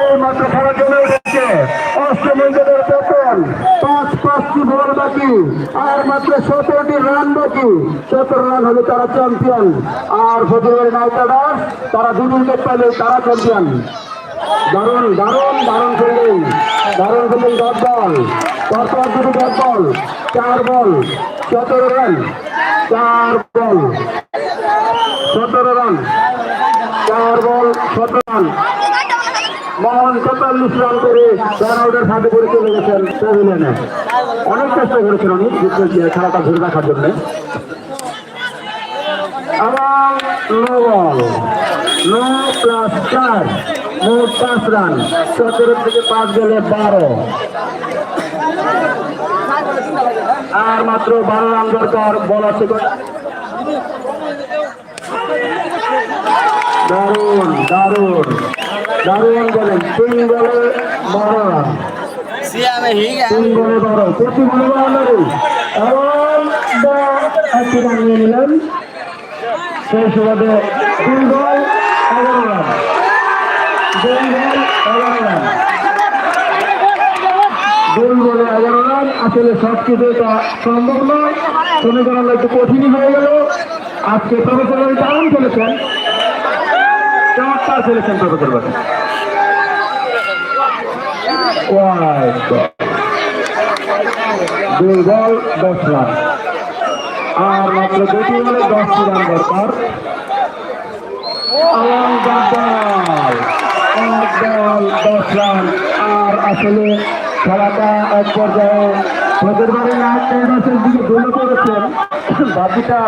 এই মাত্র খেলা চলে এসেছে অষ্টম উইকেটের পতন পাঁচ পাঁচটি বল বাকি আর মাত্র সতেরোটি রান বাকি সতেরো রান হলে তারা চ্যাম্পিয়ন আর ফটিকের নায়িকারা তারা দু উইকেট পেলে তারা চ্যাম্পিয়ন দারুণ দারুণ দারুণ ফিল্ডিং দারুণ ফিল্ডিং ডট বল পরপর দুটি ডট বল, চার বল, সতেরো রান, চার বল, সতেরো রান, চার বল, সতেরো রান। মোহন তেতাল্লিশ রান করে রান আউটের ফাঁদে করে চলে গেছেন প্যাভিলিয়নে অনেক চেষ্টা করেছেন উনি খেলাটা ধরে রাখার জন্য। এবং নো বল, নো প্লাস চার, মোট পাঁচ রান, সতেরো থেকে পাঁচ গেলে বারো। আর মাত্র বারো রান দরকার, বল আছে? দারুণ দারুণ। দারুণ বলেন তিন বলে বারো রান। তিন বলে সেই দুই বল এগারো রান এগারো রান আসলে সব কিছু এটা সম্ভব নয়। সমীকরণ একটু কঠিনই হয়ে গেল। আজকে প্রফেসর দারুণ খেলেছেন। চমৎকার খেলেছেন প্রফেসর বাবু। দশ রান। আর মাত্র দুটি বলে দশটি রান দরকার। দশ রান। আর আসলে খেলাটা এক পর্যায়ে প্রতিবারে লাস্ট টাইমাসের দিকে গোল করেছেন বাকিটা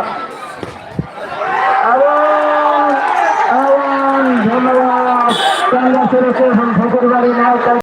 এবং এবং ধন্যবাদ।